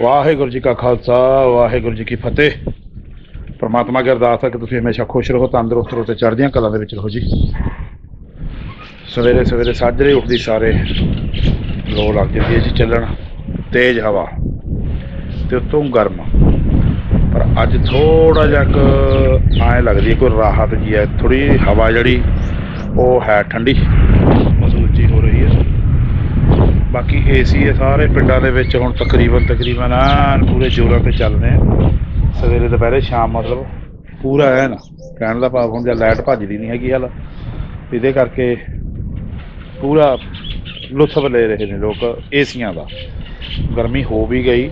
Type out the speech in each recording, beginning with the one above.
ਵਾਹਿਗੁਰੂ ਜੀ ਕਾ ਖਾਲਸਾ, ਵਾਹਿਗੁਰੂ ਜੀ ਕੀ ਫਤਿਹ। ਪਰਮਾਤਮਾ ਅਗੇ ਅਰਦਾਸ ਹੈ ਕਿ ਤੁਸੀਂ ਹਮੇਸ਼ਾ ਖੁਸ਼ ਰਹੋ, ਤੰਦਰੁਸਤ ਰਹੋ ਤੇ ਚੜ੍ਹਦੀਆਂ ਕਲਾਂ ਦੇ ਵਿੱਚ ਰਹੋ ਜੀ। ਸਵੇਰੇ ਸਵੇਰੇ ਸਾਜਰੇ ਉੱਠਦੀ ਸਾਰੇ ਲੋ ਲੱਗ ਜਾਂਦੀ ਹੈ ਜੀ ਚੱਲਣ। ਤੇਜ਼ ਹਵਾ ਤੇ ਉਤੋਂ ਗਰਮ। ਪਰ ਅੱਜ ਥੋੜਾ ਜਿਹਾ ਕੁ ਐਂ ਲੱਗਦੀ ਹੈ, ਕੋਈ ਰਾਹਤ ਜੀ ਹੈ। ਥੋੜੀ ਹਵਾ ਜਿਹੜੀ, ਉਹ ਹੈ ਠੰਡੀ। ਮਸੂਚੀ ਹੋ ਰਹੀ ਹੈ। ਬਾਕੀ ਏਸੀ ਹੈ, ਸਾਰੇ ਪਿੰਡਾਂ ਦੇ ਵਿੱਚ ਹੁਣ ਤਕਰੀਬਨ ਤਕਰੀਬਨ ਐਨ ਪੂਰੇ ਜ਼ੋਰਾਂ ਤੇ ਚੱਲਦੇ ਰਹੇ ਆ। ਸਵੇਰੇ, ਦੁਪਹਿਰੇ, ਸ਼ਾਮ ਮਤਲਬ ਪੂਰਾ ਐਨ ਕਹਿਣ ਦਾ ਭਾਵ ਹੁਣ ਜਾਂ ਲਾਈਟ ਭੱਜਦੀ ਨਹੀਂ ਹੈਗੀ ਹਾਲ, ਇਹਦੇ ਕਰਕੇ ਪੂਰਾ ਲੁਤਫ ਲੈ ਰਹੇ ਨੇ ਲੋਕ ਏਸੀਆਂ ਦਾ। ਗਰਮੀ ਹੋ ਵੀ ਗਈ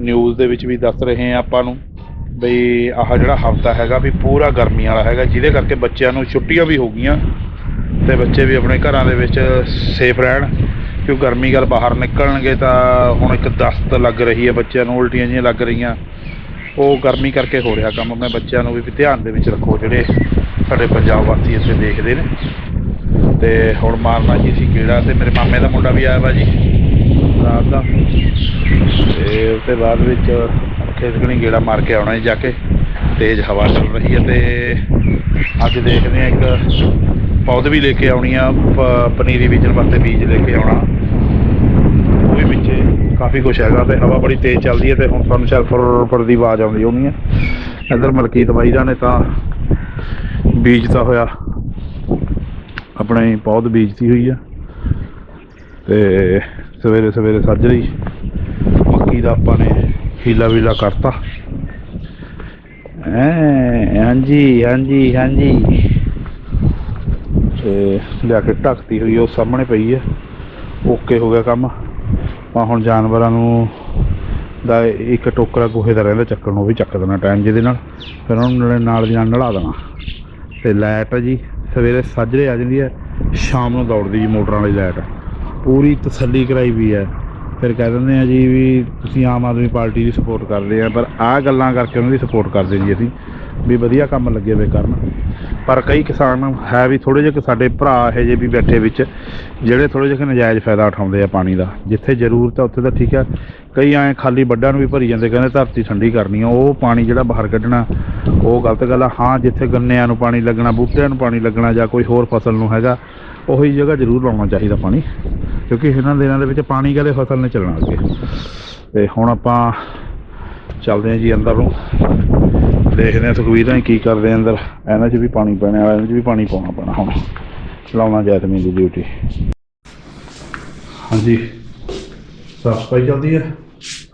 ਨਿਊਜ਼ ਦੇ ਵਿੱਚ ਵੀ ਦੱਸ ਰਹੇ ਆ ਆਪਾਂ ਨੂੰ ਬਈ ਆਹ ਜਿਹੜਾ ਹਫਤਾ ਹੈਗਾ ਵੀ ਪੂਰਾ ਗਰਮੀ ਵਾਲਾ ਹੈਗਾ, ਜਿਹਦੇ ਕਰਕੇ ਬੱਚਿਆਂ ਨੂੰ ਛੁੱਟੀਆਂ ਵੀ ਹੋ ਗਈਆਂ ਤੇ ਬੱਚੇ ਵੀ ਆਪਣੇ ਘਰਾਂ ਦੇ ਵਿੱਚ ਸੇਫ ਰਹਿਣ। ਕਿਉਂ ਗਰਮੀ ਗੱਲ ਬਾਹਰ ਨਿਕਲਣਗੇ ਤਾਂ ਹੁਣ ਇੱਕ ਦਸਤ ਲੱਗ ਰਹੀ ਹੈ, ਬੱਚਿਆਂ ਨੂੰ ਉਲਟੀਆਂ ਜਿਹੀਆਂ ਲੱਗ ਰਹੀਆਂ। ਉਹ ਗਰਮੀ ਕਰਕੇ ਹੋ ਰਿਹਾ ਕੰਮ। ਮੈਂ ਬੱਚਿਆਂ ਨੂੰ ਵੀ ਧਿਆਨ ਦੇ ਵਿੱਚ ਰੱਖੋ, ਜਿਹੜੇ ਸਾਡੇ ਪੰਜਾਬ ਵਾਸੀ ਇੱਥੇ ਦੇਖਦੇ ਨੇ। ਤੇ ਹੁਣ ਮਾਰਨਾ ਜੀ ਸੀ ਕੀੜਾ ਤੇ ਮੇਰੇ ਮਾਮੇ ਦਾ ਮੁੰਡਾ ਵੀ ਆਇਆ ਵਾ ਜੀ। ਰਾਤ ਦਾ। ਤੇ ਉਸ ਤੋਂ ਬਾਅਦ ਵਿੱਚ ਖੇਤਕਣੀ ਗੇੜਾ ਮਾਰ ਕੇ ਆਉਣਾ ਜੀ ਜਾ ਕੇ। ਤੇਜ਼ ਹਵਾ ਚੱਲ ਰਹੀ ਹੈ ਤੇ ਅੱਜ ਦੇਖਦੇ ਆ ਇੱਕ ਪੌਦ ਵੀ ਲੈ ਕੇ ਆਉਣੀ ਆ ਪਨੀਰੀ ਬੀਜਣ ਵਾਸਤੇ ਬੀਜ ਲੈ ਕੇ ਆਉਣਾ। ਕਾਫੀ ਕੁਝ ਹੈਗਾ ਤੇ ਹਵਾ ਬੜੀ ਤੇਜ਼ ਚੱਲਦੀ ਹੈ ਤੇ ਹੁਣ ਸਾਨੂੰ ਸ਼ਾਇਦ ਫੁਰ ਦੀ ਆਵਾਜ਼ ਆਉਂਦੀ ਹੋਣੀ ਹੈ। ਇੱਧਰ ਮਲਕੀਤ ਬਾਈ ਦਾ ਨੇ ਤਾਂ ਬੀਜਤਾ ਹੋਇਆ। ਆਪਣੇ ਪੌਦ ਬੀਜਤੀ ਹੋਈ ਆ। ਤੇ ਸਵੇਰੇ ਸਵੇਰੇ ਸੱਜਰੀ, ਮੱਕੀ ਦਾ ਆਪਾਂ ਨੇ ਹੀਲਾ ਵੀਲਾ ਕਰਤਾ। ਐ, ਹਾਂਜੀ ਹਾਂਜੀ ਹਾਂਜੀ। ਤੇ ਲਿਆ ਕੇ ਢੱਕਤੀ ਹੋਈ ਉਹ ਸਾਹਮਣੇ ਪਈ ਹੈ ਓਕੇ ਹੋ ਗਿਆ ਕੰਮ। ਆਪਾਂ ਹੁਣ ਜਾਨਵਰਾਂ ਨੂੰ ਦਾ ਇੱਕ ਟੋਕਰਾ ਗੋਹੇ ਦਾ ਰਹਿੰਦਾ ਚੱਕਣ ਨੂੰ ਵੀ ਚੱਕ ਦੇਣਾ ਟਾਈਮ ਜਿਹਦੇ ਨਾਲ। ਫਿਰ ਉਹਨਾਂ ਨੂੰ ਨਾਲ ਦੀ ਨਾਲ ਨਲਾ ਦੇਣਾ। ਤੇ ਲਾਈਟ ਜੀ, ਸਵੇਰੇ ਸਾਜਰੇ ਆ ਜਾਂਦੀ ਹੈ, ਸ਼ਾਮ ਨੂੰ ਦੌੜਦੀ ਜੀ ਮੋਟਰਾਂ ਵਾਲੀ ਲਾਈਟ। ਪੂਰੀ ਤਸੱਲੀ ਕਰਾਈ ਵੀ ਹੈ। ਫਿਰ ਕਹਿ ਦਿੰਦੇ ਆ ਜੀ ਵੀ ਤੁਸੀਂ ਆਮ ਆਦਮੀ ਪਾਰਟੀ ਦੀ ਸਪੋਰਟ ਕਰਦੇ ਆ, ਪਰ ਆਹ ਗੱਲਾਂ ਕਰਕੇ ਉਹਨਾਂ ਦੀ ਸਪੋਰਟ ਕਰਦੇ ਜੀ ਅਸੀਂ। ਵੀ ਵਧੀਆ ਕੰਮ ਲੱਗੇ ਵੇ ਕਰਨ। ਪਰ ਕਈ ਕਿਸਾਨ ਹੈ ਵੀ ਥੋੜੇ ਜਿਹੇ ਸਾਡੇ ਭਰਾ ਇਹੋ ਜਿਹੇ ਵੀ ਬੈਠੇ ਵਿੱਚ, ਜਿਹੜੇ ਥੋੜੇ ਜਿਹੇ ਨਜਾਇਜ਼ ਫਾਇਦਾ ਉਠਾਉਂਦੇ ਆ ਪਾਣੀ ਦਾ। ਜਿੱਥੇ ਜ਼ਰੂਰਤ ਹੈ ਉੱਥੇ ਤਾਂ ਠੀਕ ਹੈ ਕਈ ਐਂ ਖਾਲੀ ਵੱਡਾਂ ਨੂੰ ਵੀ ਭਰੀ ਜਾਂਦੇ, ਕਹਿੰਦੇ ਧਰਤੀ ਠੰਡੀ ਕਰਨੀ ਆ। ਉਹ ਪਾਣੀ ਜਿਹੜਾ ਬਾਹਰ ਕੱਢਣਾ, ਉਹ ਗਲਤ ਗੱਲ ਆ। ਹਾਂ, ਜਿੱਥੇ ਗੰਨਿਆਂ ਨੂੰ ਪਾਣੀ ਲੱਗਣਾ, ਬੂਟਿਆਂ ਨੂੰ ਪਾਣੀ ਲੱਗਣਾ ਜਾਂ ਕੋਈ ਹੋਰ ਫਸਲ ਨੂੰ ਹੈਗਾ, ਉਹੀ ਜਗ੍ਹਾ ਜ਼ਰੂਰ ਲਾਉਣਾ ਚਾਹੀਦਾ ਪਾਣੀ। ਕਿਉਂਕਿ ਇਹਨਾਂ ਦਿਨਾਂ ਦੇ ਵਿੱਚ ਪਾਣੀ ਕਦੇ ਫਸਲ ਨੇ ਚੱਲਣਾ ਅੱਗੇ। ਤੇ ਹੁਣ ਆਪਾਂ ਚੱਲਦੇ ਹਾਂ ਜੀ ਅੰਦਰ ਨੂੰ। ਦੇਖਦੇ ਹਾਂ ਸੁਖਵੀਰ ਕੀ ਕਰਦੇ ਆ ਅੰਦਰ। ਇਹਨਾਂ 'ਚ ਵੀ ਪਾਣੀ ਪੈਣੇ ਇਹਨਾਂ 'ਚ ਵੀ ਪਾਣੀ ਪਾਉਣਾ ਪੈਣਾ ਹੁਣ। ਲਾਉਣਾ ਜੈਸਮੀਨ ਦੀ ਡਿਊਟੀ ਹਾਂਜੀ। ਸਾਫ਼ ਸਫ਼ਾਈ ਚੱਲਦੀ ਹੈ?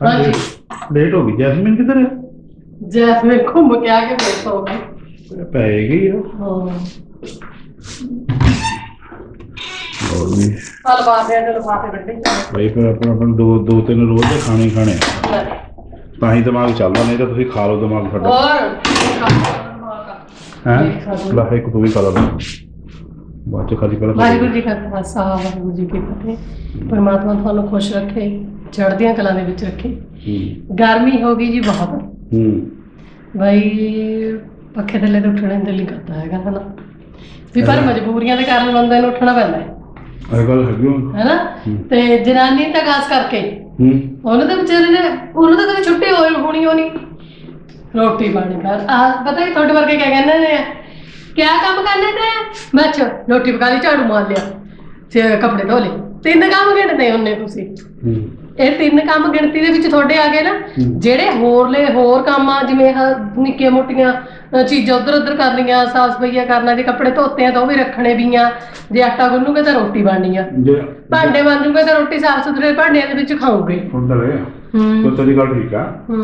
ਹਾਂਜੀ। ਲੇਟ ਹੋ ਗਈ। ਜੈਸਮੀਨ ਕਿੱਧਰ ਹੈ? ਜੈਸਮੀਨ ਘੁੰਮ ਕੇ ਆ ਕੇ ਫੇਰ ਸੋ ਗਈ। ਪੈ ਗਈ ਆ ਹਾਂ। ਹੋਰ ਵੀ ਹਲ ਬਾਤੇ ਆ ਜਦੋਂ ਬਾਤੇ ਬਈ ਫਿਰ ਆਪਣਾ ਆਪਣਾ ਦੋ ਦੋ ਤਿੰਨ ਰੋਜ਼ ਦੇ ਖਾਣੇ ਹੀ ਖਾਣੇ ਆ। ਤਾਂ ਹੀ ਦਿਮਾਗ ਚੱਲਦਾ ਨਹੀਂ ਤਾਂ ਤੁਸੀਂ ਖਾ ਲਓ ਦਿਮਾਗ ਤੁਹਾਡਾ ਹੋਰ। ਹੈ। ਲੈ ਇੱਕ ਤੂੰ ਵੀ ਖਾ ਲਾ ਬਾਅਦ ਚ ਖਾਲੀ ਪਹਿਲਾਂ ਵਾਹਿਗੁਰੂ ਜੀ ਕਾ ਖਾਲਸਾ ਵਾਹਿਗੁਰੂ ਜੀ ਕੀ ਫਤਿਹ। ਪਰਮਾਤਮਾ ਤੁਹਾਨੂੰ ਖੁਸ਼ ਰੱਖੇ ਚੜ੍ਹਦੀਆਂ ਕਲਾਂ ਦੇ ਵਿੱਚ ਰੱਖੇ। ਹੂੰ। ਗਰਮੀ ਹੋ ਗਈ ਜੀ ਬਹੁਤ। ਹੂੰ। ਬਈ ਪੱਖੇ ਥੱਲੇ ਤੋਂ ਉੱਠਣੇ ਨੂੰ ਦਿਲ ਨਹੀਂ ਕਰਦਾ ਹੈਗਾ ਹਨਾ। ਵੀ ਪਰ ਮਜਬੂਰੀਆਂ ਦੇ ਕਾਰਨ ਬੰਦੇ ਨੂੰ ਉੱਠਣਾ ਪੈਂਦਾ ਹੈ। ਇਹ ਗੱਲ ਹੈਗੀ ਹੁਣ। ਹੈਨਾ? ਹੂੰ। ਤੇ ਜਨਾਨੀ ਤਾਂ ਖਾਸ ਕਰਕੇ। ਹੂੰ। ਉਹਨੂੰ ਤਾਂ ਵਿਚਾਰੇ ਨੇ ਉਹਨੂੰ ਤਾਂ ਕਦੇ ਛੁੱਟੀ ਹੋਈ ਹੋਣੀ ਹੋਣੀ। ਰੋਟੀ ਪਾਣੀ ਕਰ ਆ ਪਤਾ ਹੀ ਤੁਹਾਡੇ ਵਰਗੇ ਕਿਆ ਕਹਿੰਦੇ ਨੇ। ਕਿਆ ਕੰਮ ਕਰਨੇ ਤੇ? ਬੱਚ ਰੋਟੀ ਪਕਾ ਲਈ ਝਾੜੂ ਮਾਰ ਲਿਆ। ਤੇ ਕੱਪੜੇ ਧੋ ਲਏ। ਤਿੰਨ ਕੰਮ ਗਿਣਦੇ ਹੁੰਨੇ ਤੁਸੀਂ। ਹੂੰ। ਇਹ ਤਿੰਨ ਕੰਮ ਗਿਣਤੀ ਦੇ ਵਿੱਚ ਤੁਹਾਡੇ ਆ ਗਏ ਨਾ ਹੂੰ। ਜਿਹੜੇ ਹੋਰਲੇ ਹੋਰ ਕੰਮ ਆ ਜਿਵੇਂ ਨਿੱਕੀਆਂ ਮੋਟੀਆਂ ਚੀਜ਼ਾਂ ਉਧਰ ਉਧਰ ਕਰਨੀਆਂ ਸਾਫ਼ ਸਫਾਈਆਂ ਕਰਨਾ ਜੇ ਕੱਪੜੇ ਧੋਤੇ ਆ ਤਾਂ ਉਹ ਵੀ ਰੱਖਣੇ ਵੀ ਆ ਜੇ ਆਟਾ ਗੁੰਨੂਗੇ ਤਾਂ ਰੋਟੀ ਬਣਨੀ ਆ। ਜੇ ਭਾਂਡੇ ਮਾਂਜੂਗੇ ਤਾਂ ਰੋਟੀ ਸਾਫ਼ ਸੁਥਰੇ ਭਾਂਡਿਆਂ ਦੇ ਵਿੱਚ ਖਾਓਗੇ। ਤਾਂ ਵੇ ਹੂੰ। ਤਾਂ ਤੇਰੀ ਗੱਲ ਠੀਕ ਆ। ਹੂੰ।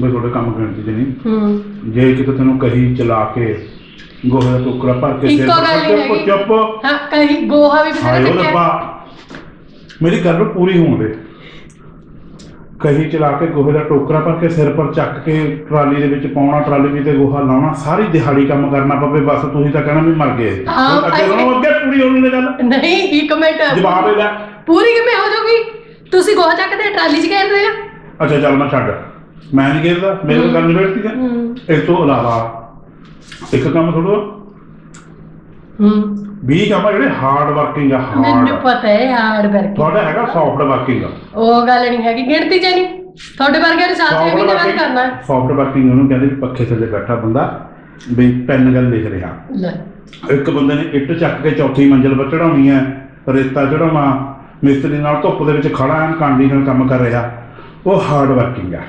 ਬਈ ਤੁਹਾਡੇ ਕੰਮ ਕਰਨ ਦੀ ਨਹੀਂ। ਹੂੰ। ਜੇ ਕਿਤੇ ਤੈਨੂੰ ਕਹੀ ਚਲਾ ਕੇ ਗੋਹੇ ਦਾ ਟੋਕਰਾ ਭਰ ਕੇ ਇੱਕੋ ਗੱਲ ਚੁੱਪ ਹੈਗੀ। ਚੁੱਪ। ਹਾਂ ਕਹੀਂ ਗੋਹਾ ਵੀ ਬਥੇਰਾ ਹਾਏ ਉਹ ਚੱਕਿਆ। ਰੱਬਾ ਮੇਰੀ ਗੱਲ ਪੂਰੀ ਹੋਣ ਦੇ। ਕਹੀ ਚਲਾ ਕੇ ਗੋਹੇ ਦਾ ਟੋਕਰਾ ਭਰ ਕੇ ਸਿਰ ਪਰ ਚੱਕ ਕੇ ਟਰਾਲੀ ਦੇ ਵਿੱਚ ਪਾਉਣਾ ਟਰਾਲੀ ਵਿੱਚ ਤੇ ਗੋਹਾ ਲਾਉਣਾ ਸਾਰੀ ਦਿਹਾੜੀ ਕੰਮ ਕਰਨਾ ਪਵੇ ਬਸ ਤੁਸੀਂ ਤਾਂ ਕਹਿਣਾ ਵੀ ਮਰ ਗਏ। ਹਾਂ, ਹੁਣ ਅੱਗੇ ਭਾਈ। ਸੁਣੋ ਅੱਗੇ ਪੂਰੀ ਹੋਣੀ ਦੀ ਗੱਲ। ਨਹੀਂ ਇੱਕ ਮਿੰਟ। ਜਵਾਬ ਇਹ ਲੈ ਪੂਰੀ ਕਿਵੇਂ ਹੋ ਜਾਊਗੀ? ਤੁਸੀਂ ਗੋਹਾ ਚੱਕਦੇ ਟਰਾਲੀ 'ਚ ਘੇਰਦੇ ਆ? ਅੱਛਾ ਚੱਲ ਮੈਂ ਛੱਡ। ਮੈਂ ਨਹੀਂ ਕਹਿੰਦਾ ਮੇਰੇ ਕੋਲ ਗੱਲ ਨਿਬੜਤੀ ਹੈ। ਹੂੰ। ਇਸ ਤੋਂ ਇਲਾਵਾ ਇੱਕ ਕੰਮ ਥੋੜਾ ਹੂੰ। 20 ਕੰਮ ਆ ਜਿਹੜੇ ਹਾਰਡ ਵਰਕਿੰਗ ਆ ਮੈਨੂੰ ਹਾਰਡ ਪਤਾ ਹੈ ਹਾਰਡ ਵਰਕ ਤੁਹਾਡਾ ਹੈਗਾ ਸੌਫਟ ਵਰਕਿੰਗ ਉਹ ਗੱਲ ਨਹੀਂ ਹੈਗੀ ਗਿਣਤੀ ਚ ਨਹੀਂ। ਤੁਹਾਡੇ ਵਰਗੇ ਨੇ ਸਾਥ ਵੀ ਨਹੀਂ ਬਾਤ ਕਰਨਾ। ਸੌਫਟ ਵਰਕਿੰਗ ਉਹਨੂੰ ਕਹਿੰਦੇ ਪੱਖੇ ਥੱਲੇ ਬੈਠਾ ਬੰਦਾ ਵੀ ਪੈਨ ਗੱਲ ਲਿਖ ਰਿਹਾ। ਲੈ। ਇੱਕ ਬੰਦੇ ਨੇ ਇੱਟ ਚੱਕ ਕੇ ਚੌਥੀ ਮੰਜ਼ਿਲ 'ਤੇ ਚੜਾਉਣੀ ਹੈ ਰੇਤਾ ਚੜਾਉਣਾ ਮਿਸਤਰੀ ਨਾਲ ਧੁੱਪ ਦੇ ਵਿੱਚ ਖੜਾ ਹੈ ਕਾਂਡੀ ਨਾਲ ਕੰਮ ਕਰ ਰਿਹਾ। ਉਹ ਹਾਰਡ ਵਰਕਿੰਗ ਆ।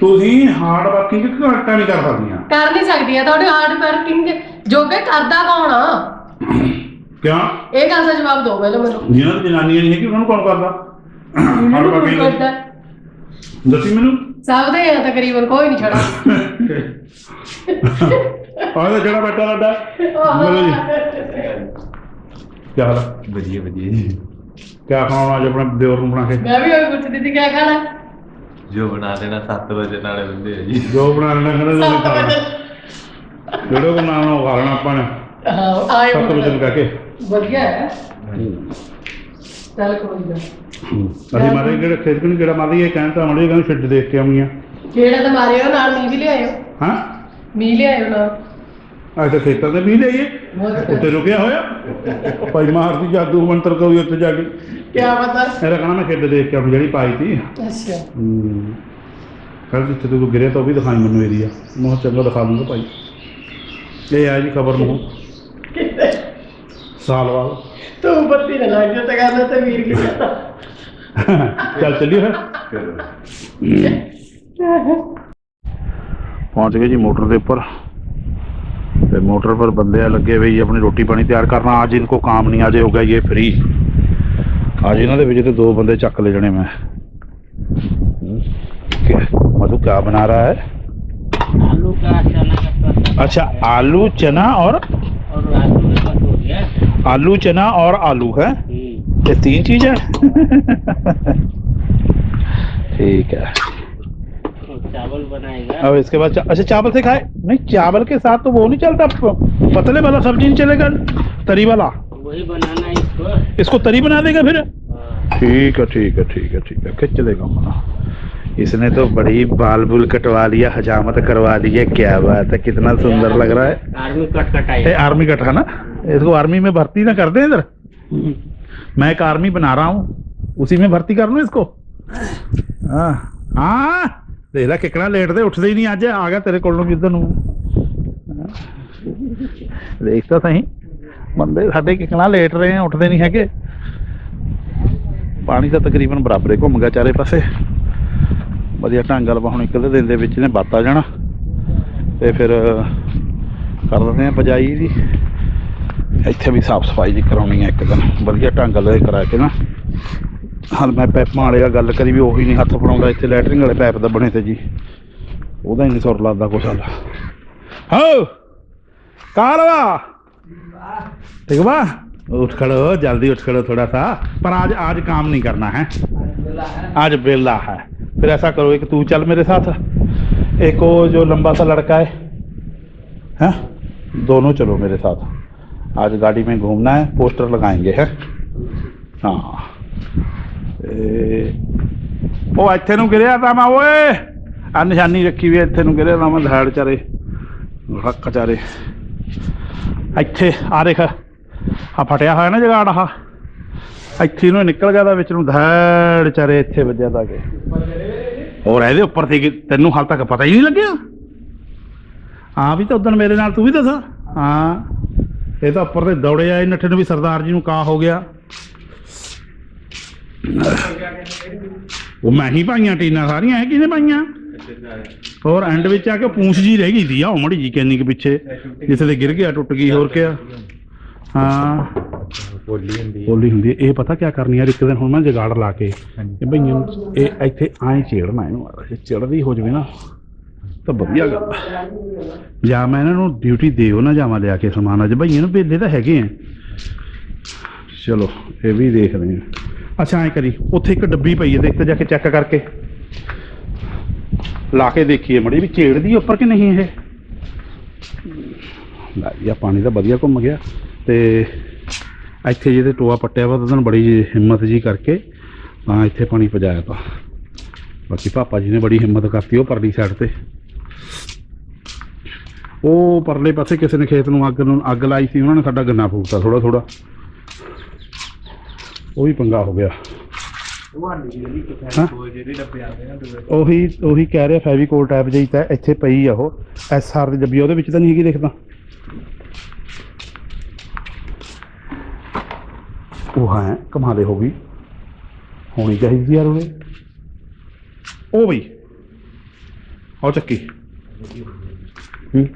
ਤੁਸੀਂ ਹਾਰਡ ਵਰਕਿੰਗ ਘੰਟਾ ਨਹੀਂ ਕਰ ਸਕਦੀਆਂ। ਕਰ ਨਹੀਂ ਸਕਦੀ ਆ ਤੁਹਾਡੇ ਹਾਰਡ ਵਰਕਿੰਗ ਜੋਗੇ ਕਰਦਾ ਕੌਣ ਆ? ਕਿਉਂ ਇਹ ਗੱਲ ਦਾ ਜਵਾਬ ਦਿਓ ਪਹਿਲਾਂ ਮੈਨੂੰ ਜਿਹਨਾਂ ਦੀ ਜਨਾਨੀਆਂ ਨਹੀਂ ਹੈਗੀ ਉਹਨਾਂ ਨੂੰ ਕੌਣ ਕਰਦਾ? ਹਾਰਡ ਵਰਕਿੰਗ ਕਰਦਾ। ਦੱਸੀ ਮੈਨੂੰ? ਸਭ ਦੇ ਆ ਤਕਰੀਬਨ ਕੋਈ ਨਹੀਂ ਛੜਾ ਆਹ ਜਿਹੜਾ ਬੈਠਾ ਲੱਡਾ ਬੋਲੋ ਜੀ ਕੀ ਹਾਲ ਹੈ ਵਧੀਆ ਵਧੀਆ ਜੀ। ਕੀ ਖਾਣਾ ਅੱਜ ਆਪਣੇ ਦਿਓਰ ਨੂੰ ਬਣਾ ਕੇ? ਮੈਂ ਵੀ ਉਹ ਪੁੱਛਦੀ ਸੀ ਕਿਆ ਖਾਣਾ? ਜੋ ਬਣਾ ਦੇਣਾ 7 ਵਜੇ ਨਾਲੇ ਬੰਦੇ ਆ ਜੀ। ਜੋ ਬਣਾ ਲੈਣਾ ਕਹਿੰਦੇ ਜੋ ਖਾਣਾ ਜਿਹੜੇ ਕੋ ਨਾਮ ਉਹ ਖਾ ਲੈਣਾ ਆਪਾਂ ਨੇ? ਹਾਂ ਆਏ ਸੱਤ ਵਜੇ ਕਹਿ ਕੇ। ਵਧੀਆ ਹੈ। ਚੱਲ ਕੋਈ ਨਾ। ਅਸੀਂ ਮਾਰੇ ਜਿਹੜੇ ਖੇਤ ਕੋਲ ਜਿਹੜਾ ਮਾਰੀ ਇਹ ਕਹਿੰਦਾ ਮੜੀ ਕਹਿੰਦਾ ਛੱਡ ਦੇਖ ਕੇ ਆਉਂਗੀਆਂ ਜਿਹੜਾ ਤਾਂ ਮਾਰਿਓ ਨਾਲ ਮੀਂਹ ਵੀ ਲਿਆਇਓ। ਹਾਂ? ਮੀਂਹ ਲਿਆਇਓ ਨਾਲ। ਅੱਜ ਤਾਂ ਖੇਤਾਂ ਦੇ ਵੀ ਲਈਏ ਉੱਤੇ ਰੁਕਿਆ ਹੋਇਆ? ਭਾਈ ਮਾਰਦੀ ਜਾਦੂ ਮੰਤਰ ਕੋਈ ਉੱਤੇ ਜਾ ਕੇ। ਕਿਆ ਪਤਾ। ਇਹਦਾ ਕਹਣਾ ਮੈਂ ਖੇਡ ਦੇਖ ਕੇ ਆਉਂ ਜਿਹੜੀ ਪਾਈ ਤੀ। ਅੱਛਾ। ਹੂੰ। ਕੱਲ ਜਿੱਥੇ ਤੂੰ ਗਿਰੇ ਤਾਂ ਉਹ ਵੀ ਦਿਖਾਈ ਮੈਨੂੰ ਏਰੀਆ ਮੈਂ ਚੰਗਾ ਦਿਖਾ ਦੂੰਗਾ ਭਾਈ। ਇਹ ਆ ਜੀ ਖਬਰ ਨੂੰ। ਸਾਲ ਬਾਅਦ ਤੂੰ ਬੱਤੀ ਨਾ ਲੱਗ ਜਾ ਤਾਂ ਕਹਿੰਦਾ ਤੇ ਵੀਰ ਕੀ ਕਰਦਾ ਚੱਲ ਚੱਲੀਏ ਫਿਰ ਪਹੁੰਚ ਗਏ ਜੀ ਮੋਟਰ ਦੇ ਉੱਪਰ ਤੇ मोटर पर बंदे लगे हुए जी अपनी रोटी पानी तैयार करना आज इनको काम नहीं आज हो गया ये फ्री आज ਇਹਨਾਂ ਦੇ ਵਿੱਚ ਤੇ ਦੋ ਬੰਦੇ ਚੱਕ ਲੈ ਜਣੇ ਮੈਂ क्या मधु क्या बना रहा है आलू का चना का पत्ता अच्छा आलू चना और और आलू में कट हो गया आलू चना और आलू है? हम्म, ये तीन चीज़? है ठीक है। तो चावल बनाएगा। अब इसके बाद चा, अच्छा चावल से खाए? नहीं चावल के साथ तो वो नहीं चलता। पतले वाला सब्ज़ी नहीं चलेगा तरी वाला। वही बनाना है इसको। इसको तरी बना देगा फिर? हाँ, ठीक है ठीक है ठीक है ठीक है। क्या चलेगा इसने तो बड़ी बाल बुल कटवा लिया हजामत करवा दी है क्या बात है कितना सुंदर लग रहा है आर्मी कट कटाई ये आर्मी कट है ना इसको आर्मी में भर्ती ना कर दें इधर मैं एक आर्मी बना रहा हूँ उसी में भर्ती कर लूँ इसको हाँ हाँ देख ला किकना लेटते उठते ही नहीं आज आ गया तेरे ਕੋਲ ਨੂੰ ਕਿੱਧਰ ਨੂੰ ਦੇਖ ਤਾਂ ਸਹੀ ਬੰਦੇ ਸਾਡੇ ਕਿਕਣਾ ਲੇਟ ਰਹੇ ਆ ਉੱਠਦੇ ਨਹੀਂ ਹੈਗੇ ਪਾਣੀ ਤਾਂ ਤਕਰੀਬਨ ਬਰਾਬਰ ਹੀ ਘੁੰਮ ਗਿਆ ਚਾਰੇ ਪਾਸੇ ਵਧੀਆ ਢੰਗ ਨਾਲ ਹੁਣ ਇੱਕ ਅੱਧੇ ਦਿਨ ਦੇ ਵਿੱਚ ਨੇ ਆ ਜਾਣਾ। ਤੇ ਫਿਰ ਕਰ ਲੈਂਦੇ ਹਾਂ ਪਜਾਈ ਦੀ ਇੱਥੇ ਵੀ ਸਾਫ਼ ਸਫ਼ਾਈ ਦੀ ਕਰਾਉਣੀ ਹੈ ਇੱਕ ਦਿਨ। ਵਧੀਆ ਢੰਗ ਨਾਲ ਕਰਾ ਕੇ ਨਾ। ਹਾਲ ਮੈਂ ਪੈਪਾਂ ਵਾਲੇ ਨਾਲ ਗੱਲ ਕਰੀ ਵੀ ਉਹੀ ਨਹੀਂ ਹੱਥ ਫੜਾਉਂਦਾ ਇੱਥੇ ਲੈਟਰਿੰਗ ਵਾਲੇ ਪੈਪ ਦੱਬਣੇ ਤੇ ਜੀ। ਉਹਦਾ ਹੀ ਨਹੀਂ ਸੁਰ ਲੱਗਦਾ ਕੁਛ ਹਾਲ। ਹੋ! ਕਾਲਵਾ! ਠੀਕ ਵਾ? उठ खड़ो जल्दी उठ खड़ो थोड़ा सा पर आज आज काम नहीं करना है आज बेला है फिर ऐसा करो एक तू चल मेरे साथ एक वो जो लंबा सा लड़का है हैं दोनों चलो मेरे साथ आज गाड़ी में घूमना है पोस्टर लगाएंगे हैं हाँ ए, ਉਹ ਇੱਥੇ ਨੂੰ ਗਿਰਿਆ ਤਾਂ ਮੈਂ ਓਏ ਆ ਨਿਸ਼ਾਨੀ ਰੱਖੀ ਵੀ ਇੱਥੇ ਨੂੰ ਗਿਰਿਆ ਤਾਂ ਮੈਂ ਧੜ ਚਾਰੇ ਹੱਕ ਚਾਰੇ ਇੱਥੇ ਆ ਦੇਖ ਆ ਫਟਿਆ ਹੋਇਆ ਨਾ ਜਗਾੜ ਆਹ। ਇੱਥੇ ਨੂੰ ਨਿਕਲ ਗਿਆ ਦਾ ਵਿੱਚ ਨੂੰ ਧੜ ਚਾਰੇ ਇੱਥੇ ਵੱਜਿਆ ਤਾਂ ਕਿ ਹੋਰ ਇਹਦੇ ਉੱਪਰ ਤੇ ਕਿ- ਤੈਨੂੰ ਹਾਲ ਤੱਕ ਪਤਾ ਹੀ ਨਹੀਂ ਲੱਗਿਆ? ਹਾਂ ਵੀ ਤਾਂ ਉਦੋਂ ਮੇਰੇ ਨਾਲ ਤੂੰ ਵੀ ਦੱਸ ਹਾਂ। ਇਹ ਤਾਂ ਉੱਪਰ ਤੇ ਦੌੜੇ ਆਏ, ਨੱਠੇ ਨੂੰ ਵੀ ਸਰਦਾਰ ਜੀ ਨੂੰ ਕਾ ਹੋ ਗਿਆ। ਉਹ ਮੈਂ ਹੀ ਪਾਈਆਂ ਟੀਨਾਂ ਸਾਰੀਆਂ, ਇਹ ਕਿਹਨੇ ਪਾਈਆਂ? ਹੋਰ ਐਂਡ ਵਿੱਚ ਆ ਕੇ ਪੂੰਛ ਜੀ ਰਹਿ ਗਈ ਸੀ ਆ ਉਮੜੀ ਜੀ ਕਿੰਨੀ ਕੁ ਪਿੱਛੇ। ਜਿੱਥੇ ਤੇ ਗਿਰ ਗਿਆ, ਟੁੱਟ ਗਈ, ਹੋਰ ਕਿਆ। ਹਾਂ। ਬੋਲੀ ਹੁੰਦੀ ਹੈ। ਬੋਲੀ ਹੁੰਦੀ ਹੈ। ਇਹ ਪਤਾ ਕਿਆ ਕਰਨੀ ਯਾਰ ਇੱਕ ਦਿਨ ਹੁਣ ਮੈਂ ਜਗਾੜ ਲਾ ਕੇ ਇਹ ਭਈਆਂ ਨੂੰ ਇਹ ਇੱਥੇ ਐਂ ਛੇੜਨਾ ਇਹਨੂੰ ਇਹ ਚੜਦੀ ਹੋ ਜਵੇ ਨਾ ਤਾਂ ਵਧੀਆ ਗੱਲ ਜਾਂ ਮੈਂ ਇਹਨਾਂ ਨੂੰ ਡਿਊਟੀ ਦੇਉ ਨਾ ਜਾਵਾਂ ਲਿਆ ਕੇ ਸਮਾਨ ਅੱਜ। ਭਈਆਂ ਨੂੰ ਵੇਲੇ ਤਾਂ ਹੈਗੇ ਆ। ਚਲੋ ਇਹ ਵੀ ਦੇਖਦੇ ਆ। ਅੱਛਾ ਐਂ ਕਰੀ। ਉੱਥੇ ਇੱਕ ਡੱਬੀ ਪਈ ਹੈ ਦੇਖ ਤੇ ਜਾ ਕੇ ਚੈੱਕ ਕਰਕੇ। ਲਾ ਕੇ ਦੇਖੀਏ ਮੜੀ ਵੀ ਝੇੜਦੀ ਉੱਪਰ ਕਿ ਨਹੀਂ ਇਹ? ਲੈ ਯਾ ਪਾਣੀ ਤਾਂ ਵਧੀਆ ਘੁੰਮ ਗਿਆ। ਤੇ ਇੱਥੇ ਜਿਹਦੇ ਟੋਆ ਪੱਟਿਆ ਵਾ ਤਾਂ ਬੜੀ ਹਿੰਮਤ ਜੀ ਕਰਕੇ ਤਾਂ ਇੱਥੇ ਪਾਣੀ ਪਜਾਇਆ ਤਾ। ਬਾਕੀ ਪਾਪਾ ਜੀ ਨੇ ਬੜੀ ਹਿੰਮਤ ਕਰਤੀ ਉਹ ਪਰਲੀ ਸਾਈਡ ਤੇ। ਉਹ ਪਰਲੇ ਪਾਸੇ ਕਿਸੇ ਨੇ ਖੇਤ ਨੂੰ ਅੱਗ ਨੂੰ ਅੱਗ ਲਾਈ ਸੀ ਉਹਨਾਂ ਨੇ ਸਾਡਾ ਗੰਨਾ ਫੂਕਤਾ ਥੋੜਾ ਥੋੜਾ ਉਹ ਵੀ ਪੰਗਾ ਹੋ ਗਿਆ। ਉਹ ਉਹੀ ਕਹਿ ਰਿਹਾ ਫੈਵੀਕੋਲ ਟਾਈਪ ਜਿਹੀ ਤਾਂ ਇੱਥੇ ਪਈ ਆ ਉਹ। ਐਸ ਆਰ ਦੀ ਡੱਬੀ ਉਹਦੇ ਵਿੱਚ ਤਾਂ ਨਹੀਂ ਹੈਗੀ ਦੇਖਦਾ। ਉਹ ਹੈ ਕਮਾਲੇ ਹੋ ਗਈ। ਹੋਣੀ ਚਾਹੀਦੀ ਯਾਰ ਉਹਨੇ ਉਹ ਬਈ ਉਹ ਚੱਕੀ। ਹੂੰ।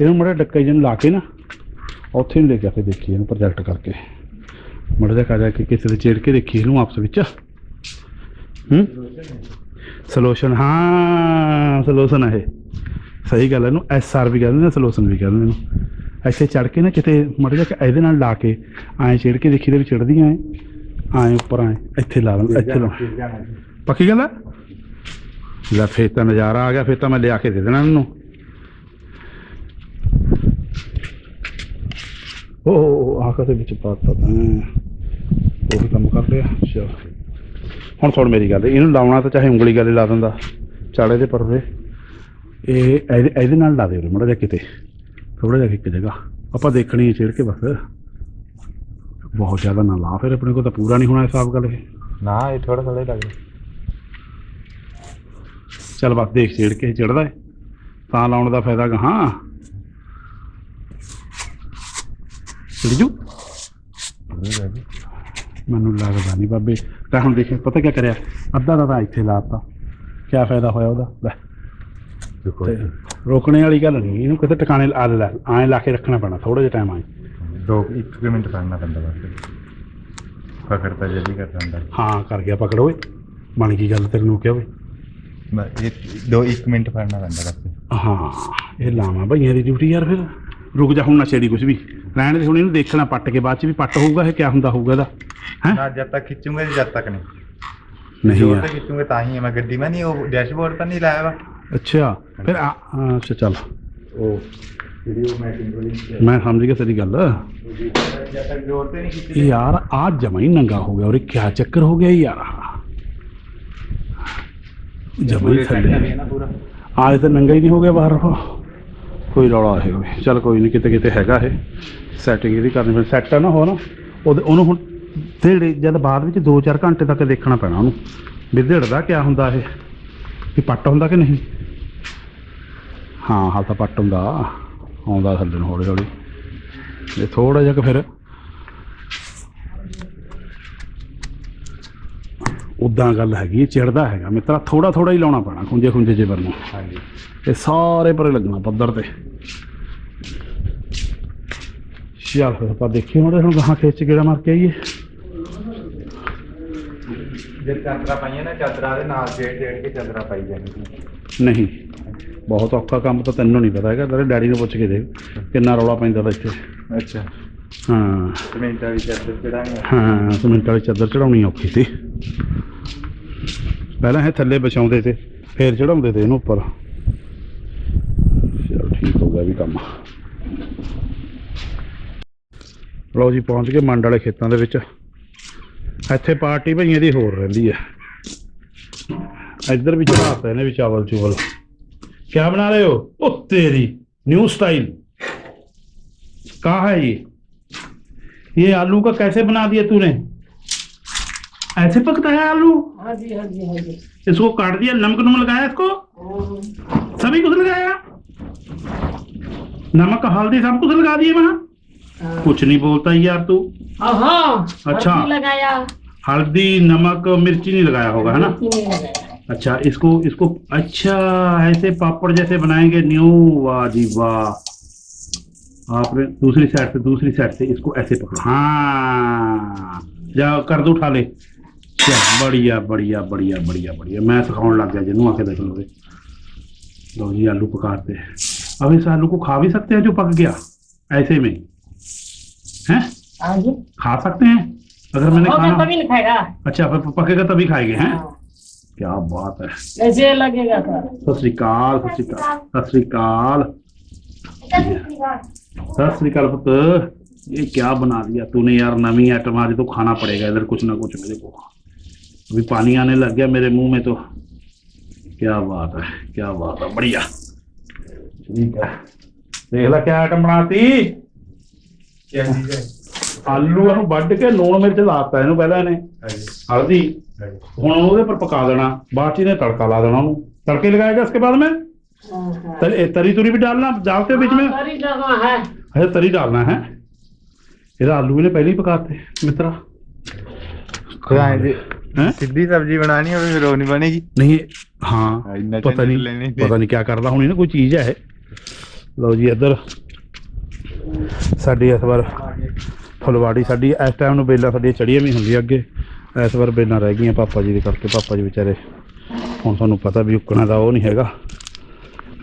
ਇਹਨੂੰ ਮੜਾ ਡੱਕਾ ਜਨ ਲਾ ਕੇ ਨਾ ਉੱਥੇ ਨੂੰ ਲੈ ਕੇ ਆ ਕੇ ਦੇਖੀ ਇਹਨੂੰ ਪ੍ਰੋਜੈਕਟ ਕਰਕੇ। ਮੜਾ ਜਾ ਕਾ ਜਾ ਕੇ ਕਿਸੇ ਦੇ ਛੇੜ ਕੇ ਦੇਖੀ ਇਹਨੂੰ ਆਪਸ ਵਿੱਚ। ਹੂੰ। ਸੋਲੂਸ਼ਨ ਹਾਂ ਸੋਲੂਸ਼ਨ ਹੈ ਸਹੀ ਗੱਲ ਹੈ ਇਹਨੂੰ ਐਸ ਆਰ ਵੀ ਕਹਿੰਦੇ ਨੇ ਸੋਲੂਸ਼ਨ ਵੀ ਕਹਿੰਦੇ ਨੇ ਇਹਨੂੰ। ਇੱਥੇ ਚੜ ਕੇ ਨਾ ਕਿਤੇ ਮੜ ਜਾ ਇਹਦੇ ਨਾਲ ਲਾ ਕੇ ਐਂ ਛੇੜ ਕੇ ਦੇਖੀ ਦੇ ਵੀ ਚੜਦੀਆਂ ਐ। ਐਂ ਉੱਪਰ ਐਂ, ਇੱਥੇ ਲਾ ਲਾਂ, ਇੱਥੇ ਲਾ। ਪੱਕੀ ਗੱਲ ਹੈ ਲੈ ਫੇਰ ਤਾਂ ਨਜ਼ਾਰਾ ਆ ਗਿਆ, ਫੇਰ ਤਾਂ ਮੈਂ ਲਿਆ ਕੇ ਦੇ ਦੇਣਾ ਇਹਨੂੰ ਓ ਆ ਕਦੇ ਵਿੱਚ ਪਾਤਾ ਤਾਂ? ਉਹੀ ਕੰਮ ਕਰ ਲਿਆ ਚਲ। ਹੁਣ ਸੁਣ ਮੇਰੀ ਗੱਲ, ਇਹਨੂੰ ਲਾਉਣਾ ਤਾਂ ਚਾਹੇ ਉਂਗਲੀ ਗੱਲ ਲਾ ਦਿੰਦਾ, ਚਾੜੇ ਦੇ ਪਰਦੇ। ਇਹ, ਇਹਦੇ ਨਾਲ ਲਾ ਦੇ ਉਰੇ ਮੜਾ ਜਾ ਕਿਤੇ। ਥੋੜਾ ਜਿਹਾ ਇੱਕ ਜਗ੍ਹਾ ਆਪਾਂ ਦੇਖਣੀ ਹੈ ਛੇੜ ਕੇ ਬਸ। ਬਹੁਤ ਜ਼ਿਆਦਾ ਨਾ ਲਾ ਫਿਰ ਆਪਣੇ ਕੋਲ ਤਾਂ ਪੂਰਾ ਨਹੀਂ ਹੋਣਾ ਹਿਸਾਬ ਗੱਲ ਇਹ। ਨਾ ਇਹ ਥੋੜਾ ਥੋੜਾ ਹੀ ਲੱਗਦਾ। ਚੱਲ ਬਸ ਦੇਖ ਛੇੜ ਕੇ ਚੜਦਾ ਹੈ ਤਾਂ ਲਾਉਣ ਦਾ ਫਾਇਦਾ ਕਹਾਂ? ਚੜੀ ਜੂ। ਮੈਨੂੰ ਲੱਗਦਾ ਨਹੀਂ ਬਾਬੇ। ਤਾਂ ਹੁਣ ਦੇਖ ਪਤਾ ਕੀ ਕਰਿਆ? ਅੱਧਾ ਦਾ ਤਾਂ ਇੱਥੇ ਲਾਤਾ ਕੀ ਫਾਇਦਾ ਹੋਇਆ ਉਹਦਾ? ਲੈ। ਤੇ ਰੋਕਣੇ ਵਾਲੀ ਗੱਲ ਨਹੀਂ ਇਹਨੂੰ ਕਿਤੇ ਟਿਕਾਣੇ ਲਾ ਲੈ ਐਂ ਲਾ ਕੇ ਰੱਖਣਾ ਪੈਣਾ ਥੋੜਾ ਜਿਹਾ ਟਾਈਮ ਆਏ। ਦੋ ਇੱਕ ਕੁ ਮਿੰਟ ਪੜਨਾ ਪੈਂਦਾ ਬਸ। ਪਕੜ ਤਾਂ ਜਲਦੀ ਕਰ ਦਿੰਦਾ ਹਾਂ ਕਰ ਗਿਆ ਪਕੜ ਓਏ। ਬਣ ਗਈ ਗੱਲ ਤੇਰੇ ਨੂੰ ਕਿਹਾ ਓਏ। ਮੈਂ ਇਹ ਦੋ ਇੱਕ ਮਿੰਟ ਪੜਨਾ ਪੈਂਦਾ ਬਸ। ਹਾਂ ਇਹ ਲਾਵਾਂ ਭਈਆਂ ਦੀ ਡਿਊਟੀ ਯਾਰ ਫਿਰ। ਰੁਕ ਜਾ ਹੁਣ ਨਾ ਛੇੜੀ ਕੁਝ ਵੀ। ਰਹਿਣ ਦੇ ਹੁਣ ਇਹਨੂੰ ਦੇਖਣਾ ਪੱਟ ਕੇ ਬਾਅਦ ਚ ਵੀ ਪੱਟ ਹੋਊਗਾ ਇਹ ਕਿਆ ਹੁੰਦਾ ਹੋਊਗਾ ਇਹਦਾ। ਹੈ? ਨਾ ਜਦ ਤੱਕ ਖਿੱਚੂਗੇ ਜਦ ਤੱਕ ਨਹੀਂ। ਨਹੀਂ ਯਾਰ। ਖਿੱਚੂਗੇ ਤਾਂ ਹੀ ਹੈ ਮੈਂ ਗੱਡੀ ਮੈਂ ਨਹੀਂ ਉਹ ਡੈਸ਼ਬੋਰਡ ਪਰ ਨਹੀਂ ਲਾਇਆ ਵਾ। ਅੱਛਾ ਫਿਰ ਆ ਹਾਂ, ਅੱਛਾ ਚੱਲ। ਉਹ ਵੀਡੀਓ ਮੈਟਿੰਗ ਵਾਲੀ ਮੈਂ ਸਮਝ ਗਿਆ ਤੇਰੀ ਗੱਲ। ਜਦ ਤੱਕ ਜੋਰ ਤੇ ਨਹੀਂ ਖਿੱਚੀ ਇਹ ਯਾਰ ਆ ਜਮਾ ਹੀ ਨੰਗਾ ਹੋ ਗਿਆ ਔਰ ਇਹ ਕਿਆ ਚੱਕਰ ਹੋ ਗਿਆ ਯਾਰ। ਜਮਾ ਹੀ ਥੱਲੇ। ਨਾ ਪੂਰਾ। ਆਜ ਤਾਂ ਨੰਗਾ ਹੀ ਨਹੀਂ ਹੋ ਗਿਆ ਬਾਹਰ। ਉਹ ਕੋਈ ਰੌਲਾ ਹੈ ਕੋਈ ਚੱਲ ਕੋਈ ਨਹੀਂ ਕਿਤੇ ਕਿਤੇ ਹੈਗਾ ਇਹ। ਸੈਟਿੰਗ ਇਹਦੀ ਕਰਨੀ ਪੈਣੀ ਸੈੱਟ ਨਾ ਹੋ ਨਾ ਉਹਦੇ ਉਹਨੂੰ ਹੁਣ ਢੇੜੇ ਜਦ ਬਾਅਦ ਵਿੱਚ 2-4 ਘੰਟੇ ਤੱਕ ਦੇਖਣਾ ਪੈਣਾ ਉਹਨੂੰ। ਵੀ ਢੇੜਦਾ ਕਿਆ ਹੁੰਦਾ ਇਹ। ਵੀ ਪੱਟ ਹੁੰਦਾ ਕਿ ਨਹੀਂ? ਹਾਂ ਹਾਲ ਤਾਂ ਪੱਟ ਹੁੰਦਾ। ਆਉਂਦਾ ਥੱਲੇ ਨੂੰ ਹੌਲੀ ਹੌਲੀ। ਇਹ ਥੋੜਾ ਜਿਹਾ ਕੁ ਫਿਰ ਉਦਾਂ ਗੱਲ ਹੈਗੀ ਚਿੜਦਾ ਹੈਗਾ। ਮਿੱਤਰਾ ਥੋੜਾ ਥੋੜਾ ਹੀ ਲਾਉਣਾ ਪੈਣਾ ਖੁੰਝੇ ਖੁੰਝੇ ਜੇ ਨੂੰ। ਹਾਂਜੀ। ਇਹ ਸਾਰੇ ਪਰੇ ਲੱਗਣਾ ਪੱਧਰ ਤੇ। ਚੱਲ ਫਿਰ ਆਪਾਂ ਦੇਖੀਏ ਹੁਣ ਹੁਣ ਗਾਹਾਂ ਖੇਚ ਕੇ ਗੇੜਾ ਮਾਰ ਕੇ ਆਈਏ। ਜੇ ਚਾਦਰਾ ਪਾਈਆਂ ਨਾ ਚਾਦਰਾ ਦੇ ਨਾਲ ਡੇਢ ਡੇਢ ਕੇ ਚਾਦਰਾ ਪਾਈ ਜਾਣੀ ਨਹੀਂ ਬਹੁਤ ਔਖਾ ਕੰਮ ਤਾਂ ਤੈਨੂੰ ਨਹੀਂ ਪਤਾ ਹੈਗਾ ਤੇਰੇ ਡੈਡੀ ਨੂੰ ਪੁੱਛ ਕੇ ਦੇਖ ਕਿੰਨਾ ਰੌਲਾ ਪੈਂਦਾ ਤਾ ਇੱਥੇ। ਅੱਛਾ। ਹਾਂ। ਵੀ ਚਾਦਰ ਸਿਮੈਂਟ ਵਾਲੀ ਚਾਦਰ ਚੜਾਉਣੀ ਔਖੀ ਸੀ। ਪਹਿਲਾਂ ਇਹ ਥੱਲੇ ਵਿਛਾਉਂਦੇ ਤੇ ਫੇਰ ਚੜਾਉਂਦੇ ਤੇ ਇਹਨੂੰ ਉੱਪਰ। ਚਲ ਠੀਕ ਹੋ ਗਿਆ ਵੀ ਕੰਮ। ਲਓ ਜੀ ਪਹੁੰਚ ਗਏ ਮੰਡ ਵਾਲੇ ਖੇਤਾਂ ਦੇ ਵਿੱਚ। ਇੱਥੇ ਪਾਰਟੀ ਭਈਆਂ ਦੀ ਹੋਰ ਰਹਿੰਦੀ ਹੈ ਇੱਧਰ ਵੀ ਚੜਾਤਾ ਇਹਨੇ ਵੀ ਚਾਵਲ ਚੂਵਲ क्या बना रहे हो ओ तेरी न्यू स्टाइल कहा है ये ये आलू का कैसे बना दिया तूने ऐसे पकता है आलू हाँ जी हाँ जी हाँ जी इसको काट दिया नमक नमक लगाया इसको सभी कुछ लगाया नमक हल्दी सब कुछ लगा दिए वहाँ कुछ नहीं बोलता यार तू। हाँ अच्छा। हल्दी लगाया। हल्दी नमक मिर्ची नहीं लगाया होगा है ना? अच्छा इसको इसको अच्छा ऐसे पापड़ जैसे बनाएँगे। न्यू वाह जी वाह। आपने दूसरी साइड से दूसरी साइड से इसको ऐसे पकड़ो। हाँ। जाओ कर दो उठा ले। चल बढ़िया बढ़िया बढ़िया बढ़िया बढ़िया। मैं सिखाने लग गया जिन्हों आके देख लोगे लो जी आलू पकाते हैं। अब इस आलू को खा भी सकते हैं जो पक गया ऐसे में। हैं? हाँ खा सकते हैं? अगर मैंने होगा खाना तभी खाएगा। अच्छा फिर पकेगा तभी खाएँगे हैं? हाँ। क्या बात है। ऐसे लगेगा सर सत अकाल सत श्री अकाल सत श्री सत श्री पुत्र ये क्या बना दिया तूने यार नवी आइटम आज तो खाना पड़ेगा इधर कुछ ना कुछ मेरे को। अभी पानी आने लग गया मेरे मुँह में तो। क्या बात है क्या बात है बढ़िया। ठीक है। देख ला क्या आइटम बनाती। ਆਲੂ ਨੂੰ ਵੱਢ ਕੇ ਲੂਣ ਮਿਰਚ ਲਾਤਾ ਇਹਨੂੰ ਪਹਿਲਾਂ ਇਹਨੇ। ਹਲਦੀ। ਹੁਣ ਉਹਦੇ ਪਰ ਪਕਾ ਦੇਣਾ। ਬਾਅਦ ਚ ਇਹਨੇ ਤੜਕਾ ਲਾ ਦੇਣਾ ਉਹਨੂੰ। ਤੜਕੇ ਲਗਾਏਗਾ ਇਸਕੇ ਬਾਅਦ ਮੈਂ? ਤਰੀ ਤਰੀ ਤੁਰੀ ਵੀ ਡਾਲਣਾ ਡਾਲਤੇ ਵਿੱਚ ਮੈਂ? ਤਰੀ ਡਾਲਣਾ ਹੈ। ਹਜੇ ਤਰੀ ਡਾਲਣਾ ਹੈ। ਇਹਦਾ ਆਲੂ ਇਹਨੇ ਪਹਿਲਾਂ ਹੀ ਪਕਾਤੇ ਮਿੱਤਰਾ। ਕਰਾਏ ਜੀ ਸਿੱਧੀ ਸਬਜ਼ੀ ਬਣਾਣੀ ਹੋਵੇ ਫਿਰ ਉਹ ਨਹੀਂ ਬਣੇਗੀ। ਨਹੀਂ ਹਾਂ ਪਤਾ ਨਹੀਂ। ਪਤਾ ਨਹੀਂ ਕੀ ਕਰਦਾ ਹੁਣ ਇਹਨੇ ਕੋਈ ਚੀਜ਼ ਹੈ ਲਓ ਜੀ ਇੱਧਰ। ਸਾਡੀ ਇਸ ਵਾਰ ਫੁਲਵਾੜੀ ਸਾਡੀ, ਇਸ ਟਾਈਮ ਨੂੰ ਬੇਲਾਂ ਸਾਡੀਆਂ ਚੜੀਆਂ ਵੀ ਹੁੰਦੀਆਂ ਅੱਗੇ। ਇਸ ਵਾਰ ਬੇਲਾਂ ਰਹਿ ਗਈਆਂ ਪਾਪਾ ਜੀ ਦੇ ਕਰਕੇ, ਪਾਪਾ ਜੀ ਵਿਚਾਰੇ। ਹੁਣ ਤੁਹਾਨੂੰ ਪਤਾ ਵੀ ਉੱਕਣਾ ਦਾ ਉਹ ਨਹੀਂ ਹੈਗਾ।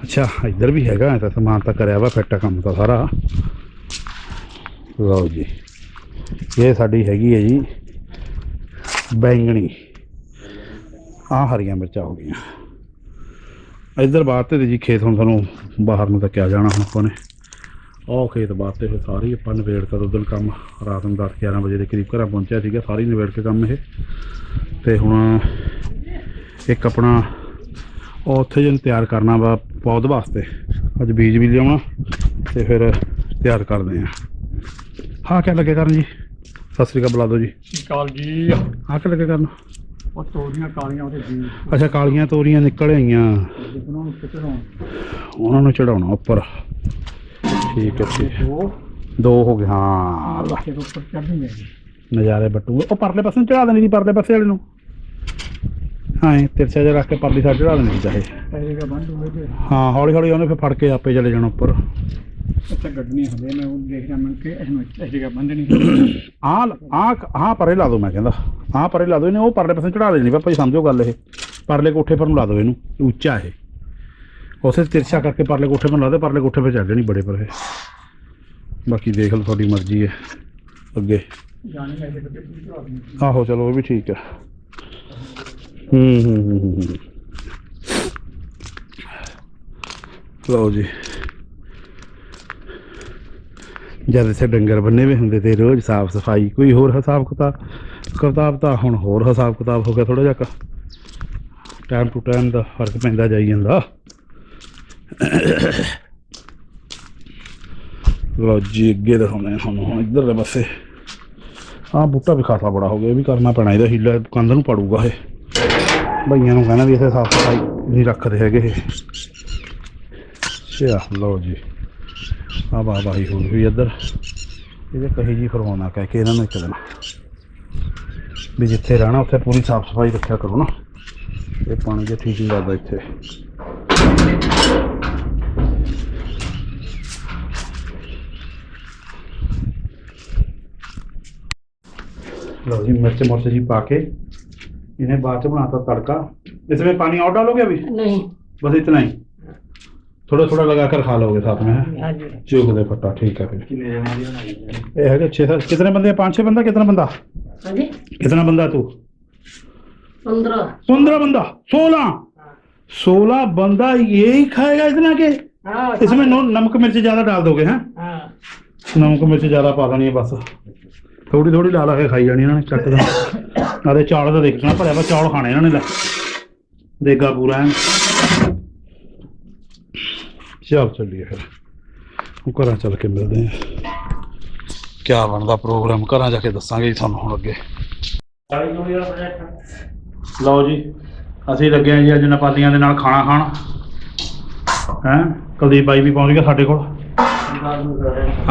ਅੱਛਾ, ਇੱਧਰ ਵੀ ਹੈਗਾ ਤਾਂ ਸਮਾਨ ਤਾਂ ਕਰਿਆ ਵਾ, ਫਿੱਟ ਕੰਮ ਤਾਂ ਸਾਰਾ। ਲਓ ਜੀ, ਇਹ ਸਾਡੀ ਹੈਗੀ ਹੈ ਜੀ, ਬੈਂਗਣੀ। ਆ ਹਰੀਆਂ ਮਿਰਚਾਂ ਹੋ ਗਈਆਂ। ਇੱਧਰ ਬਾਤ ਤੇ ਜੀ ਖੇਤ ਹੁਣ ਤੁਹਾਨੂੰ ਬਾਹਰ ਨੂੰ ਤਾਂ ਕਿਆ ਜਾਣਾ ਹੁਣ ਆਪਾਂ ਨੇ। ਉਹ ਖੇਤ ਬਾਤ ਤੇ ਫਿਰ ਸਾਰੀ ਆਪਾਂ ਨਵੇੜ ਕਰ ਉਦੋਂ ਕੰਮ। ਰਾਤ ਨੂੰ 10 11 ਵਜੇ ਦੇ ਕਰੀਬ ਘਰਾਂ ਪਹੁੰਚਿਆ ਸੀਗਾ ਸਾਰੀ ਨਵੇੜ ਕੇ ਕੰਮ ਇਹ। ਤੇ ਹੁਣ ਇੱਕ ਆਪਣਾ ਉੱਥੇ ਜਨ ਤਿਆਰ ਕਰਨਾ ਵਾ ਪੌਦ ਵਾਸਤੇ। ਅੱਜ ਬੀਜ ਵੀ ਲਿਆਉਣਾ ਤੇ ਫਿਰ ਤਿਆਰ ਕਰਦੇ ਆ। ਹਾਂ ਕਿਆ ਲੱਗੇ ਕਰਨ ਜੀ? ਸਤਿ ਸ੍ਰੀ ਅਕਾਲ ਬੁਲਾ ਦਿਓ ਜੀ ਕਾਲ ਜੀ। ਹਾਂ ਕਿਆ ਲੱਗੇ ਕਰਨ? ਉਹ ਤੋਰੀਆਂ ਕਾਲੀਆਂ ਉਹਦੇ ਜੀ ਅੱਛਾ ਕਾਲੀਆਂ ਤੋਰੀਆਂ ਨਿਕਲ ਆਈਆਂ। ਉਹਨਾਂ ਨੂੰ ਚੜਾਉਣਾ ਉੱਪਰ। ਠੀਕ ਹੈ ਠੀਕ ਉਹ ਦੋ। ਹੋ ਗਏ ਹਾਂ। ਲੱਖੇ ਦੇ ਉੱਪਰ ਚੜ੍ਹਨੀ ਹੈ ਨਜ਼ਾਰੇ ਬੱਟੂ ਉਹ ਪਰਲੇ ਪਾਸੇ ਚੜਾ ਦੇਣੀ ਸੀ ਪਰਲੇ ਪਾਸੇ ਵਾਲੇ ਨੂੰ। ਹਾਂ ਤਿਰਛਾ ਜਿਹਾ ਰੱਖ ਕੇ ਪਰਲੀ ਸਾਈਡ ਚੜਾ ਦੇਣੀ ਚਾਹੇ। ਦਾ ਬੰਦ ਹੋਏ ਤੇ। ਹਾਂ ਹੌਲੀ ਹੌਲੀ ਉਹਨੇ ਫਿਰ ਫੜ ਕੇ ਆਪੇ ਚਲੇ ਜਾਣਾ ਉੱਪਰ। ਅੱਛਾ ਗੱਡਣੀ ਹੁੰਦੇ ਮੈਂ ਉਹ ਦੇਖ ਰਿਹਾ ਮੈਂ ਕਿ ਇਹਨੂੰ ਇਸ ਜਗ੍ਹਾ ਬੰਦ ਨਹੀਂ ਆਹ ਲ- ਆਹ ਆਹ ਪਰੇ ਲਾ ਦੋ ਮੈਂ ਕਹਿੰਦਾ। ਆਹ ਪਰੇ ਲਾ ਦੋ ਇਹਨੇ ਉਹ ਪਰਲੇ ਪਾਸੇ ਚੜਾ ਦੇਣੀ ਪਾਪਾ ਜੀ ਸਮਝੋ ਗੱਲ ਇਹ। ਪਰਲੇ ਕੋਠੇ ਪਰ ਨੂੰ ਲਾ ਦੋ ਇਹਨੂੰ ਇਹ ਉੱਚਾ ਇਹ। ਉਸੇ ਤਿਰਛਾ ਕਰਕੇ ਪਰਲੇ ਕੋਠੇ ਪਰ ਨੂੰ ਲਾ ਦੇ ਪਰਲੇ ਕੋਠੇ 'ਤੇ ਚੜ ਜਾਣੀ ਬੜੇ ਪਰ। ਬਾਕੀ ਦੇਖ ਲਓ ਤੁਹਾਡੀ ਮਰਜ਼ੀ ਹੈ ਅੱਗੇ। ਆਹੋ ਚਲੋ ਉਹ ਵੀ ਠੀਕ ਹੈ। ਹੂੰ ਹੂੰ ਹੂੰ ਹੂੰ, ਹੂੰ। ਲਓ ਜੀ। ਜਦ ਇੱਥੇ ਡੰਗਰ ਬੰਨੇ ਵੀ ਹੁੰਦੇ ਤੇ ਰੋਜ਼ ਸਾਫ਼ ਸਫ਼ਾਈ ਕੋਈ ਹੋਰ ਹਿਸਾਬ ਕਿਤਾਬ ਕਿਤਾਬ ਤਾਂ ਹੁਣ ਹੋਰ ਹਿਸਾਬ ਕਿਤਾਬ ਹੋ ਗਿਆ ਥੋੜਾ ਜਿਹਾ ਟਾਈਮ ਟੂ ਟਾਈਮ ਦਾ ਫ਼ਰਕ ਪੈਂਦਾ ਜਾਈ ਜਾਂਦਾ। ਲਓ ਜੀ, ਅੱਗੇ ਦਿਖਾਉਂਦੇ ਹਾਂ ਤੁਹਾਨੂੰ ਹੁਣ, ਇੱਧਰਲੇ ਪਾਸੇ। ਹਾਂ ਬੂਟਾ ਵੀ ਖਾਸਾ ਬੜਾ ਹੋ ਗਿਆ, ਇਹ ਵੀ ਕਰਨਾ ਪੈਣਾ, ਇਹਦਾ ਹੀਲਾ ਕੰਧ ਨੂੰ ਪੜੂਗਾ ਇਹ। ਭਈਆਂ ਨੂੰ ਕਹਿਣਾ ਵੀ ਇੱਥੇ ਸਾਫ਼ ਸਫ਼ਾਈ ਨਹੀਂ ਰੱਖਦੇ ਹੈਗੇ ਇਹ। ਅੱਛਾ, ਲਓ ਜੀ। ਆ ਬਾ ਬਾਈ ਹੋ ਗਈ ਇੱਧਰ। ਇਹਦੇ ਕਹੀ ਜੀ ਫਰਮਾਉਣਾ ਕਹਿ ਕੇ ਇਹਨਾਂ ਨੂੰ ਇੱਕ ਦਿਨ। ਵੀ ਜਿੱਥੇ ਰਹਿਣਾ, ਉੱਥੇ ਪੂਰੀ ਸਾਫ਼ ਸਫ਼ਾਈ ਰੱਖਿਆ ਕਰੋ ਨਾ। ਇਹ ਪਾਣੀ ਜੇ ਠੀਕ ਨਹੀਂ ਲੱਗਦਾ ਇੱਥੇ। लो जी मिर्च मुर्च जी पाके इन्हें बाद में बनाता तड़का। इसमें पानी और डालोगे अभी? नहीं। बस इतना ही? थोड़ा थोड़ा लगाकर खा लोगे साथ में चूक दे फटा ठीक है फिर। ये है छः सात कितने बंदे पाँच छः बंदा कितना बंदा? कितना बंदा तू? पंद्रह। बंदा सोलह? सोलह बंदा यही खाएगा इतना के? इसमें नमक मिर्ची ज़्यादा डाल दोगे हैं। नमक मिर्ची ज़्यादा पा देनी है बस। ਥੋੜੀ ਥੋੜੀ ਲਾ ਲਾ ਕੇ ਖਾਈ ਜਾਣੀ ਇਹਨਾਂ ਨੇ, ਚੱਕ ਦੇ ਨਾਲੇ ਚੌਲ ਦਾ ਦੇਖਣਾ ਭਰਿਆ ਵਾ ਚੌਲ ਖਾਣੇ ਇਹਨਾਂ ਨੇ ਲੈ ਦੇਗਾ ਪੂਰਾ ਐਨ। ਚੱਲ ਚੱਲੀਏ ਫਿਰ। ਹੁਣ ਘਰਾਂ ਚੱਲ ਕੇ ਮਿਲਦੇ ਆ। ਕਿਆ ਬਣਦਾ ਪ੍ਰੋਗਰਾਮ? ਘਰਾਂ ਜਾ ਕੇ ਦੱਸਾਂਗੇ ਜੀ ਤੁਹਾਨੂੰ ਹੁਣ ਅੱਗੇ। ਲਓ ਜੀ, ਅਸੀਂ ਲੱਗੇ ਆ ਜੀ ਅੱਜ ਨੇਪਾਲੀਆਂ ਦੇ ਨਾਲ ਖਾਣਾ ਖਾਣ। ਹੈਂ? ਕੁਲਦੀਪ ਬਾਈ ਵੀ ਪਹੁੰਚ ਗਿਆ ਸਾਡੇ ਕੋਲ।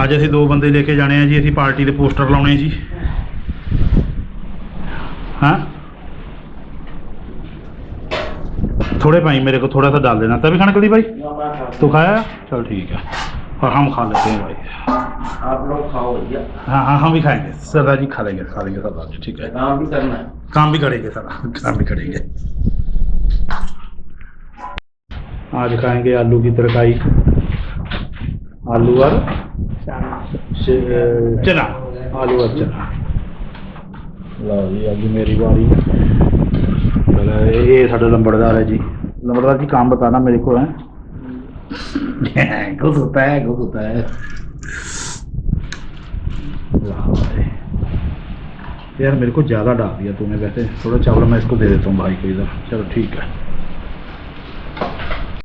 ਅੱਜ ਅਸੀਂ ਦੋ ਬੰਦੇ ਲੈ ਕੇ ਜਾਣੇ ਆ ਜੀ ਅਸੀਂ ਪਾਰਟੀ ਦੇ ਪੋਸਟਰ ਲਾਉਣੇ ਜੀ ਹਾਂ थोड़े पाई मेरे को थोड़ा सा डाल देना तभी खाना कली भाई तो खाया चल ठीक है और हम खा लेते हैं भाई आप लोग खाओ भैया हाँ हाँ हम भी खाएंगे सरदार जी खा लेंगे खा लेंगे सरदार जी ठीक है काम भी करना है काम भी करेंगे सर काम भी करेंगे आज खाएंगे आलू की तरकारी आलू और चना आलू और चना लो जी मेरी बारी। ये साढ़े लंबड़दार है जी। लंबड़दार जी काम बताना मेरे को है? होता है होता है। यार मेरे को ज़्यादा डाल दिया तूने वैसे। थोड़ा चावल मैं इसको दे देता हूँ भाई को इधर। चलो ठीक है।